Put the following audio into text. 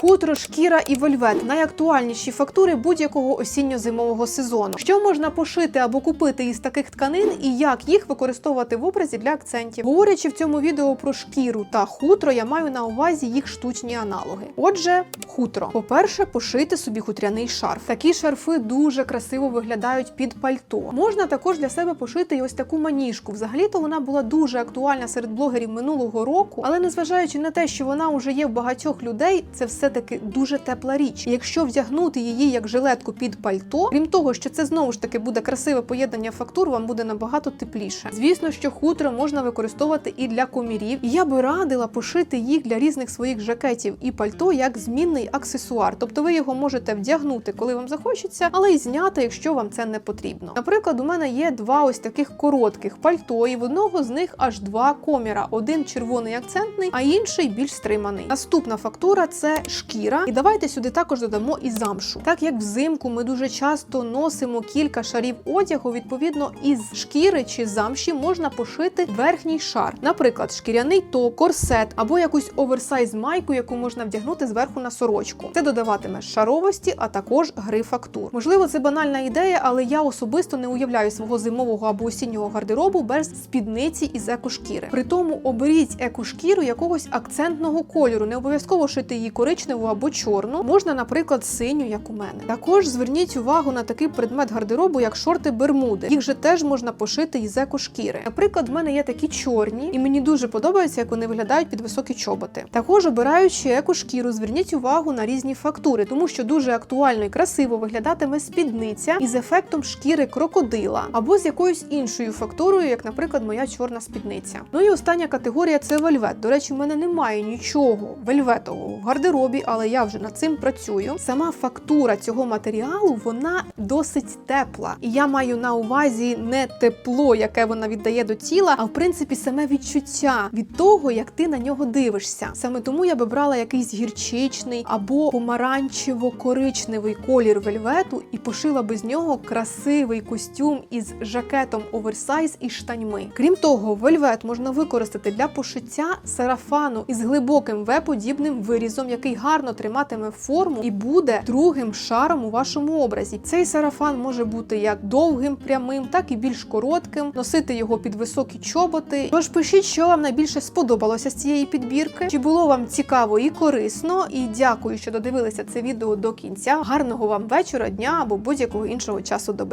Хутро, шкіра і вельвет найактуальніші фактури будь-якого осінньо-зимового сезону. Що можна пошити або купити із таких тканин, і як їх використовувати в образі для акцентів? Говорячи в цьому відео про шкіру та хутро, я маю на увазі їх штучні аналоги. Отже, хутро. По-перше, пошити собі хутряний шарф. Такі шарфи дуже красиво виглядають під пальто. Можна також для себе пошити і ось таку маніжку. Взагалі-то вона була дуже актуальна серед блогерів минулого року, але незважаючи на те, що вона вже є в багатьох людей, це все-таки дуже тепла річ. І якщо вдягнути її як жилетку під пальто, крім того, що це знову ж таки буде красиве поєднання фактур, вам буде набагато тепліше. Звісно, що хутро можна використовувати і для комірів. Я би радила пошити їх для різних своїх жакетів і пальто як змінний аксесуар. Тобто ви його можете вдягнути, коли вам захочеться, але й зняти, якщо вам це не потрібно. Наприклад, у мене є два ось таких коротких пальто, і в одного з них аж два коміра: один червоний акцентний, а інший більш стриманий. Наступна фактура це шкіра. І давайте сюди також додамо і замшу. Так як взимку ми дуже часто носимо кілька шарів одягу, відповідно, із шкіри чи замші можна пошити верхній шар, наприклад, шкіряний топ, корсет або якусь оверсайз майку, яку можна вдягнути зверху на сорочку. Це додаватиме шаровості, а також гри фактур. Можливо, це банальна ідея, але я особисто не уявляю свого зимового або осіннього гардеробу без спідниці із екошкіри. При тому оберіть екошкіру якогось акцентного кольору, не обов'язково шити її коричневу або чорну. Можна, наприклад, синю, як у мене. Також зверніть увагу на такий предмет гардеробу, як шорти бермуди. Їх же теж можна пошити із екошкіри. Наприклад, в мене є такі чорні, і мені дуже подобається, як вони виглядають під високі чоботи. Також обираючи екошкіру, зверніть увагу на різні фактури, тому що дуже актуально і красиво виглядатиме спідниця із ефектом шкіри крокодила або з якоюсь іншою фактурою, як, наприклад, моя чорна спідниця. Ну і остання категорія це вельвет. До речі, в мене немає нічого вельветового в гардеробі, але я вже над цим працюю. Сама фактура цього матеріалу вона досить тепла, і я маю на увазі не тепло, яке вона віддає до тіла, а в принципі саме відчуття від того, як ти на нього дивишся. Саме тому я би брала якийсь гірчичний або помаранчево-коричневий колір вельвету і пошила би з нього красивий костюм із жакетом оверсайз і штаньми. Крім того, вельвет можна використати для пошиття сарафану із глибоким В-подібним вирізом, який гарно триматиме форму і буде другим шаром у вашому образі. Цей сарафан може бути як довгим, прямим, так і більш коротким. Носити його під високі чоботи. Тож пишіть, що вам найбільше сподобалося з цієї підбірки. Чи було вам цікаво і корисно? І дякую, що додивилися це відео до кінця. Гарного вам вечора, дня або будь-якого іншого часу доби.